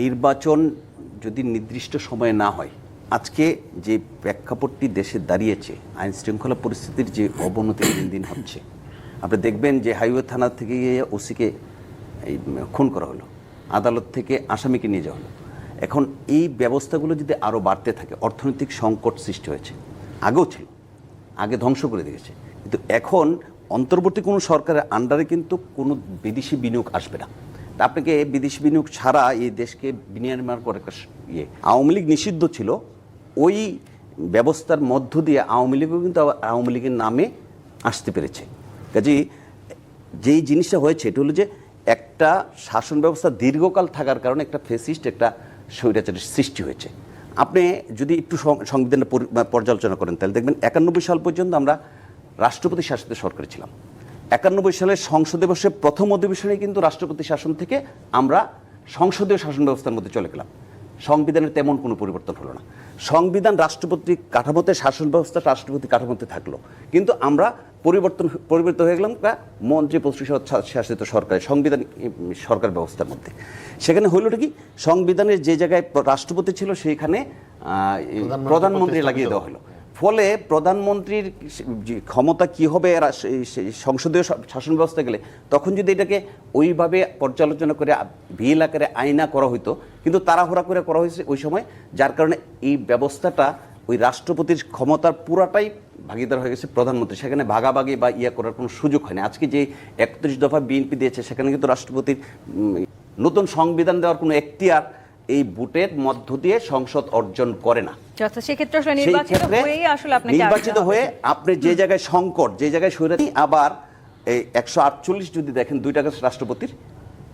নির্বাচন যদি নির্দিষ্ট সময়ে না হয়, আজকে যে প্রেক্ষাপটটি দেশে দাঁড়িয়েছে, আইন শৃঙ্খলা পরিস্থিতির যে অবনতি দিন দিন হচ্ছে, আপনি দেখবেন যে হাইওয়ে থানা থেকে গিয়ে ওসিকে এই খুন করা হলো, আদালত থেকে আসামিকে নিয়ে যাওয়া হলো। এখন এই ব্যবস্থাগুলো যদি আরও বাড়তে থাকে, অর্থনৈতিক সংকট সৃষ্টি হয়েছে, আগেও ছিল, আগে ধ্বংস করে দিয়েছে কিন্তু এখন অন্তর্বর্তী কোনো সরকারের আন্ডারে কিন্তু কোনো বিদেশি বিনিয়োগ আসবে না। আপনাকে বিদেশি বিনিয়োগ ছাড়া এই দেশকে বিনির্মাণ করে ইয়ে। আওয়ামী লীগ নিষিদ্ধ ছিল। ওই ব্যবস্থার মধ্য দিয়ে আওয়ামী লীগও কিন্তু আওয়ামী লীগের নামে আসতে পেরেছে। কাজেই যেই জিনিসটা হয়েছে, এটা হলো যে একটা শাসন ব্যবস্থা দীর্ঘকাল থাকার কারণে একটা ফেসিস্ট একটা স্বৈরাচারের সৃষ্টি হয়েছে। আপনি যদি একটু সংবিধানের পর্যালোচনা করেন, তাহলে দেখবেন একানব্বই সাল পর্যন্ত আমরা রাষ্ট্রপতি শাসিত সরকার ছিলাম। একানব্বই সালের সংসদে বসে প্রথম অধিবেশনে কিন্তু রাষ্ট্রপতি শাসন থেকে আমরা সংসদীয় শাসন ব্যবস্থার মধ্যে চলে গেলাম। সংবিধানের তেমন কোনো পরিবর্তন হলো না। সংবিধান রাষ্ট্রপতি কাঠামোতে শাসন ব্যবস্থা রাষ্ট্রপতি কাঠামোতে থাকল। কিন্তু আমরা পরিবর্তন পরিবর্তন হয়ে গেলাম একটা মন্ত্রী পরিষদ শাসিত সরকারের সংবিধান সরকার ব্যবস্থার মধ্যে। সেখানে হইলটা কি? সংবিধানের যে জায়গায় রাষ্ট্রপতি ছিল সেইখানে প্রধানমন্ত্রী লাগিয়ে দেওয়া হলো ফলে প্রধানমন্ত্রীর ক্ষমতা কি হবে সংসদীয় শাসন ব্যবস্থা গেলে, তখন যদি এটাকে ওইভাবে পর্যালোচনা করে বিল আকারে আইনা করা হইতো, কিন্তু তাড়াহুড়া করে করা হয়েছে ওই সময়, যার কারণে এই ব্যবস্থাটা ওই রাষ্ট্রপতির ক্ষমতার পুরাটাই ভাগিদার হয়ে গেছে প্রধানমন্ত্রী। সেখানে ভাগাভাগি বা ইয়ে করার কোনো সুযোগ হয় না আজকে যে একত্রিশ দফা বিএনপি দিয়েছে, সেখানে কিন্তু রাষ্ট্রপতির নতুন সংবিধান দেওয়ার কোনো এখতিয়ার এই বুটের মধ্য দিয়ে সংসদ অর্জন করে না। আচ্ছা সেই নির্বাচিত হয়েই আসলে আপনাকে নির্বাচিত হয়ে আপনি যে জায়গায় সংকট যে জায়গায় সৈরানি আবার এই একশো আটচল্লিশ যদি দেখেন দুইটা রাষ্ট্রপতির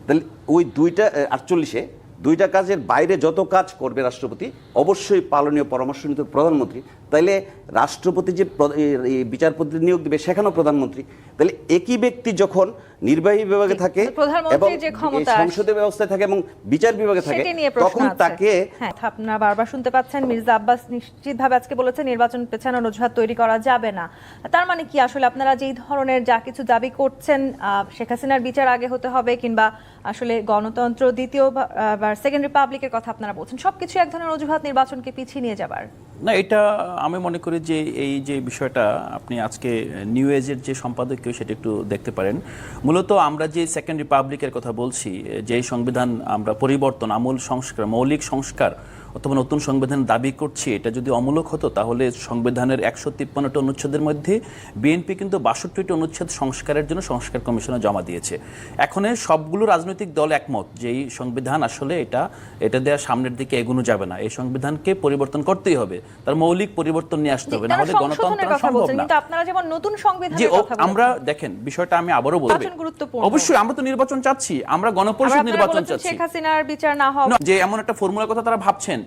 তাহলে ওই দুইটা আটচল্লিশে দুইটা কাজের বাইরে যত কাজ করবে রাষ্ট্রপতি অবশ্যই পালনীয় পরামর্শ নিতে প্রধানমন্ত্রী। তাইলে রাষ্ট্রপতি যে বিচারপতি নিয়োগ দেবে সেখানেও প্রধানমন্ত্রী। তাহলে একই ব্যক্তি যখন নির্বাহী বিভাগে থাকে এবং সংসদীয় ব্যবস্থায় থাকে এবং বিচার বিভাগে থাকে তখন তাকে হ্যাঁ আপনারা বারবার শুনতে পাচ্ছেন। মির্জা আব্বাস নিশ্চিতভাবে আজকে বলেছে নির্বাচন পেছানোর অজুহাত তৈরি করা যাবে না। তার মানে কি? আসলে আপনারা যেই ধরনের যা কিছু দাবি করছেন শেখ হাসিনার বিচার আগে হতে হবে কিংবা আসলে গণতন্ত্র দ্বিতীয় সেকেন্ড রিপাবলিকের কথা আপনারা বলছেন। সবকিছু এক ধরনের অজুহাত নির্বাচনকে পিছিয়ে নিয়ে যাবার। না, এটা আমি মনে করি যে এই যে বিষয়টা আপনি আজকে নিউ এজের যে সম্পাদকীয় সেটা একটু দেখতে পারেন। মূলত আমরা যে সেকেন্ড রিপাবলিকের কথা বলছি, যে সংবিধান আমরা পরিবর্তন, আমূল সংস্কার, মৌলিক সংস্কার অথবা নতুন সংবিধান দাবি করছি এটা যদি অমূলক হতো তাহলে সংবিধানের একশো তিপ্পান্নটি অনুচ্ছেদের মধ্যে বিএনপি কিন্তু বাষট্টিটি অনুচ্ছেদ সংস্কারের জন্য সংস্কার কমিশনে জমা দিয়েছে। এখন সবগুলো রাজনৈতিক দল একমত যে এই সংবিধান আসলে এটা এটা দেওয়া সামনের দিকে এগোনো যাবে না। এই সংবিধানকে পরিবর্তন করতেই হবে। তার মৌলিক পরিবর্তন নিয়ে আসতে হবে না তারা হলে গণতন্ত্র সম্ভব না। আপনারা যেমন নতুন আমরা দেখেন বিষয়টা আমি আবারও বলব। অবশ্যই আমরা তো নির্বাচন চাচ্ছি আমরা গণপরিষদ নির্বাচন চাচ্ছি। শেখ হাসিনার বিচার না হওয়া যে এমন একটা ফর্মুলার কথা তারা ভাবছেন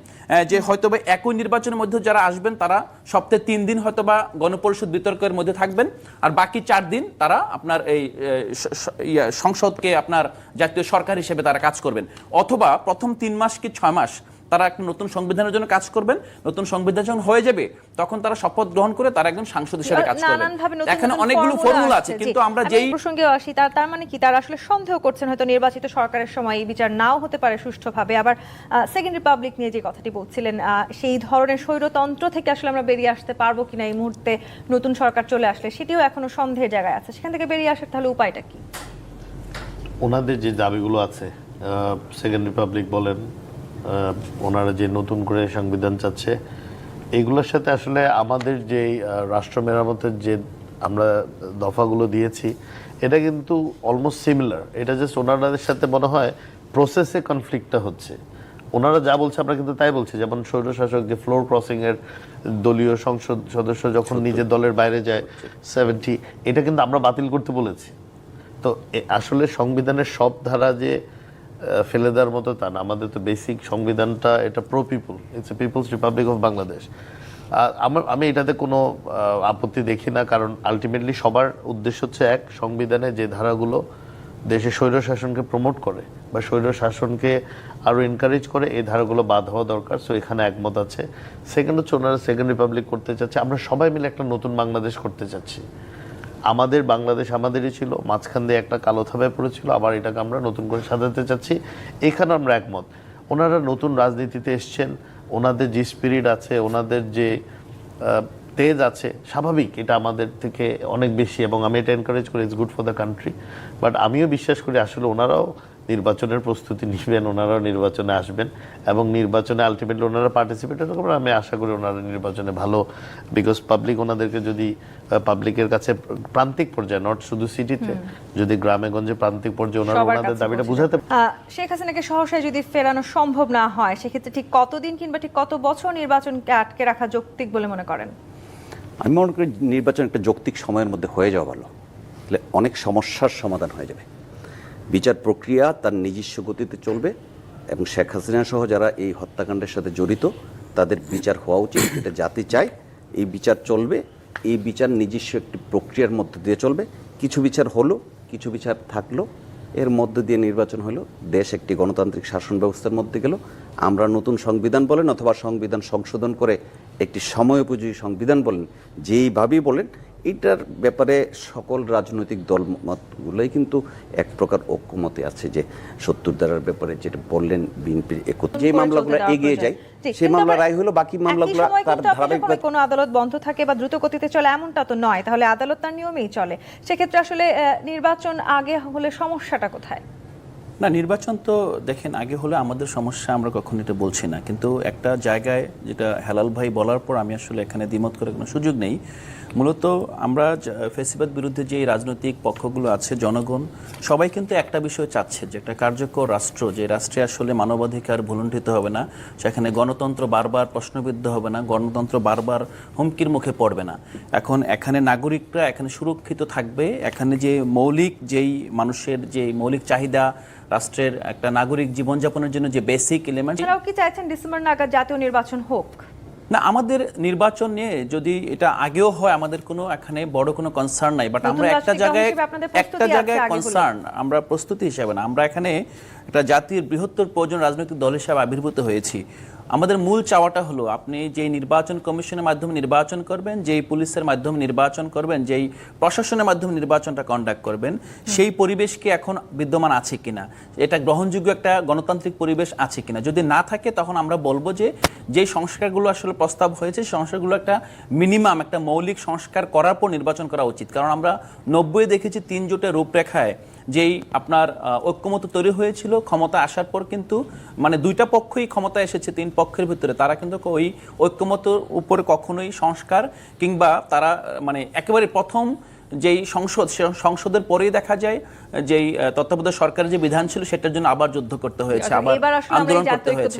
যে হয়তো বা একই নির্বাচনের মধ্যে যারা আসবেন, তারা সপ্তাহে তিন দিন হয়তো বা গণপরিষদ বিতর্কের মধ্যে থাকবেন আর বাকি চার দিন তারা আপনার এই সংসদকে আপনার জাতীয় সরকার হিসেবে তারা কাজ করবেন। অথবা প্রথম তিন মাস কি ছয় মাস তারা একটা নতুন সংবিধানের জন্য কাজ করবেন নতুন সংবিধান যখন হয়ে যাবে তখন তারা শপথ গ্রহণ করে তারা একজন সাংসদ হিসেবে কাজ করবেন। এখানে অনেকগুলো ফর্মুলা আছে কিন্তু আমরা যেই প্রসঙ্গে আসি তার তার মানে কি তারা আসলে সন্দেহ করছেন হয়তো নির্বাচিত সরকারের সময় এই বিচার নাও হতে পারে সুষ্ঠুভাবে। আবার সেকেন্ড রিপাবলিক নিয়ে যে কথাটি বলছিলেন সেই ধরনের স্বৈরতন্ত্র থেকে আসলে আমরা বেরিয়ে আসতে পারব কিনা এই মুহূর্তে নতুন সরকার চলে আসলে সেটিও এখনও সন্দেহের জায়গায় আছে। সেখান থেকে বেরিয়ে আসার তাহলে উপায়টা কি? ওনাদের যে দাবিগুলো আছে সেকেন্ড রিপাবলিক বলেন ওনারা যে নতুন করে সংবিধান চাচ্ছে এগুলোর সাথে আসলে আমাদের যে রাষ্ট্র মেরামতের যে আমরা দফাগুলো দিয়েছি এটা কিন্তু অলমোস্ট সিমিলার এটা জাস্ট ওনাদের সাথে মনে হয় প্রসেসে কনফ্লিক্টটা হচ্ছে। ওনারা যা বলছে আমরা কিন্তু তাই বলছি যেমন স্বৈরশাসক যে ফ্লোর ক্রসিংয়ের দলীয় সংসদ সদস্য যখন নিজের দলের বাইরে যায় সেভেন্টি এটা কিন্তু আমরা বাতিল করতে বলেছি। তো আসলে সংবিধানের সব ধারা যে ফেলে দেওয়ার মতো তা না। আমাদের তো বেসিক সংবিধানটা এটা pro people it's a people's republic of Bangladesh আর আমার, আমি এটাতে কোনো আপত্তি দেখি না, কারণ আলটিমেটলি সবার উদ্দেশ্য হচ্ছে এক, সংবিধানে যে ধারাগুলো দেশে স্বৈর শাসনকে প্রমোট করে বা স্বৈর শাসনকে আরও এনকারেজ করে, এই ধারাগুলো বাদ হওয়া দরকার সো এখানে একমত আছে। সেকেন্ড হচ্ছে ওনারা সেকেন্ড রিপাবলিক করতে চাচ্ছে। আমরা সবাই মিলে একটা নতুন বাংলাদেশ করতে চাচ্ছি। আমাদের বাংলাদেশ আমাদেরই ছিল, মাঝখান দিয়ে একটা কালো থাবায় পড়েছিল, আবার এটাকে আমরা নতুন করে সাজাতে চাচ্ছি। এখানে আমরা একমত। ওনারা নতুন রাজনীতিতে এসছেন, ওনাদের যে স্পিরিট আছে, ওনাদের যে তেজ আছে, স্বাভাবিক এটা আমাদের থেকে অনেক বেশি এবং আমি এটা এনকারেজ করি it's good for the country but আমিও বিশ্বাস করি আসলে ওনারাও নির্বাচনের প্রস্তুতি নেবেন ওনারাও নির্বাচনে আসবেন এবং নির্বাচনে আলটিমেটলি ওনারা পার্টিসিপেট করবেন আমি আশা করি ওনারা নির্বাচনে ভালো বিকজ পাবলিক ওনাদেরকে যদি পাবলিকের কাছে প্রান্তিক পর্যায়ে নট শুধু সিটিতে যদি গ্রামে গঞ্জে প্রান্তিক পর্যায়ে ওনারা ওনাদের দাবিটা বুঝাতে শেখ হাসিনাকে সহসায় যদি ফেরানো সম্ভব না হয় সেক্ষেত্রে ঠিক কতদিন কিংবা ঠিক কত বছর নির্বাচনকে আটকে রাখা যৌক্তিক বলে মনে করেন? আমি মনে করি নির্বাচন একটা যৌক্তিক সময়ের মধ্যে হয়ে যাওয়া ভালো। তাহলে অনেক সমস্যার সমাধান হয়ে যাবে। বিচার প্রক্রিয়া তার নিজস্ব গতিতে চলবে এবং শেখ হাসিনা সহ যারা এই হত্যাকাণ্ডের সাথে জড়িত, তাদের বিচার হওয়া উচিত। এটা জাতি চায়, এই বিচার চলবে, এই বিচার নিজস্ব একটি প্রক্রিয়ার মধ্যে দিয়ে চলবে। কিছু বিচার হলো, কিছু বিচার থাকল, এর মধ্য দিয়ে নির্বাচন হলো, দেশ একটি গণতান্ত্রিক শাসন ব্যবস্থার মধ্যে গেল। আমরা নতুন সংবিধান বলেন অথবা সংবিধান সংশোধন করে একটি সময়োপযোগী সংবিধান বলেন, যেইভাবেই বলেন এটার ব্যাপারে সকল রাজনৈতিক দলমতগুলোই কিন্তু এক প্রকার ঐক্যমতে আছে যে সত্তর ধারার ব্যাপারে যেটা বললেন বিএনপির একত্র যে মামলাগুলো এগিয়ে যায় সেই মামলা রায় হলো বাকি মামলাগুলো তার ধারাবাহিক কোনো আদালত বন্ধ থাকে বা দ্রুত গতিতে চলে এমনটা তো নয় তাহলে আদালত তার নিয়মেই চলে। সেক্ষেত্রে আসলে নির্বাচন আগে হলে সমস্যাটা কোথায়? না, নির্বাচন তো দেখেন, আগে হলে আমাদের সমস্যা আমরা কখনো এটা বলছি না। কিন্তু একটা জায়গায় যেটা হেলাল ভাই বলার পর আমি আসলে এখানে দ্বিমত করে কোনো সুযোগ নেই। মূলত আমরা ফেসিবাদ বিরুদ্ধে যে রাজনৈতিক পক্ষগুলো আছে, জনগণ, সবাই কিন্তু একটা বিষয় চাচ্ছে যে একটা কার্যকর রাষ্ট্র, যে রাষ্ট্রে আসলে মানবাধিকার ভুলুণ্ঠিত হবে না, সেখানে গণতন্ত্র বারবার প্রশ্নবিদ্ধ হবে না, গণতন্ত্র বারবার হুমকির মুখে পড়বে না। এখন এখানে নাগরিকরা, এখানে সুরক্ষিত থাকবে, এখানে যে মৌলিক যেই মানুষের যে মৌলিক চাহিদা রাষ্ট্রের একটা নাগরিক জীবনযাপনের জন্য যে বেসিক এলিমেন্ট এছাড়াও কি চাইছেন ডিসেম্বর নাগাদ জাতীয় নির্বাচন হোক? না আমাদের নির্বাচন নিয়ে যদি এটা আগেও হয় আমাদের কোনো এখানে বড় কোনো কনসার্ন নাই বাট আমরা একটা জায়গায় একটা জায়গায় কনসার্ন আমরা প্রস্তুতি হিসাবে না। আমরা এখানে একটা জাতির বৃহত্তর প্রয়োজন রাজনৈতিক দল হিসাবে আবির্ভূত হয়েছি। আমাদের মূল চাওয়াটা হলো আপনি যেই নির্বাচন কমিশনের মাধ্যমে নির্বাচন করবেন যেই পুলিশের মাধ্যমে নির্বাচন করবেন যেই প্রশাসনের মাধ্যমে নির্বাচনটা কন্ডাক্ট করবেন সেই পরিবেশ কি এখন বিদ্যমান আছে কিনা? এটা গ্রহণযোগ্য একটা গণতান্ত্রিক পরিবেশ আছে কিনা? যদি না থাকে তখন আমরা বলব যে যেই সংস্কারগুলো আসলে প্রস্তাব হয়েছে সেই সংস্কারগুলো একটা মিনিমাম একটা মৌলিক সংস্কার করার পর নির্বাচন করা উচিত। কারণ আমরা নব্বই দেখেছি তিন জোটের রূপরেখায় যেই আপনার ঐক্যমত তৈরি হয়েছিল ক্ষমতা আসার পর কিন্তু মানে দুইটা পক্ষই ক্ষমতা এসেছে তিন পক্ষের ভিতরে। তারা কিন্তু ওই ঐক্যমতর উপরে কখনোই সংস্কার কিংবা তারা মানে একেবারে প্রথম যেই সংসদ সে সংসদের পরেই দেখা যায় যেই তত্ত্বাবধায়ক সরকারের যে বিধান ছিল সেটার জন্য আবার যুদ্ধ করতে হয়েছে আবার আমরা এই আন্দোলন করতে হয়েছে।